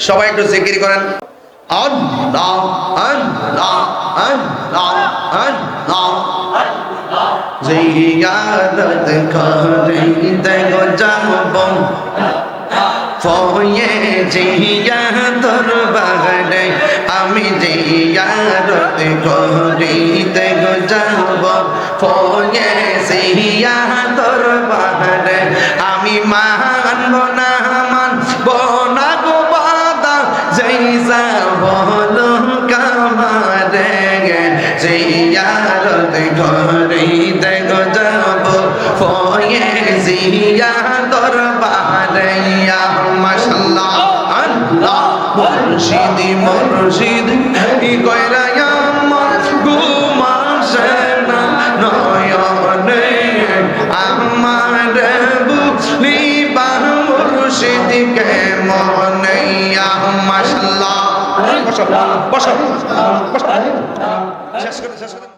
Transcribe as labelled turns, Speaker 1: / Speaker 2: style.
Speaker 1: সবাই একটু জিকির করেন। আমি মানব না মানব যাব কামারে জিয়ারত করিতে যাব ফয়ে জিয়া তোর বাগানে ইয়া মাশাআল্লাহ আল্লাহ মুর্শিদি, মুর্শিদ ই কইরা মুর্শিদকে মনে মাশাআল্লাহ বসো বসো বসো শেষ করে শেষ করে।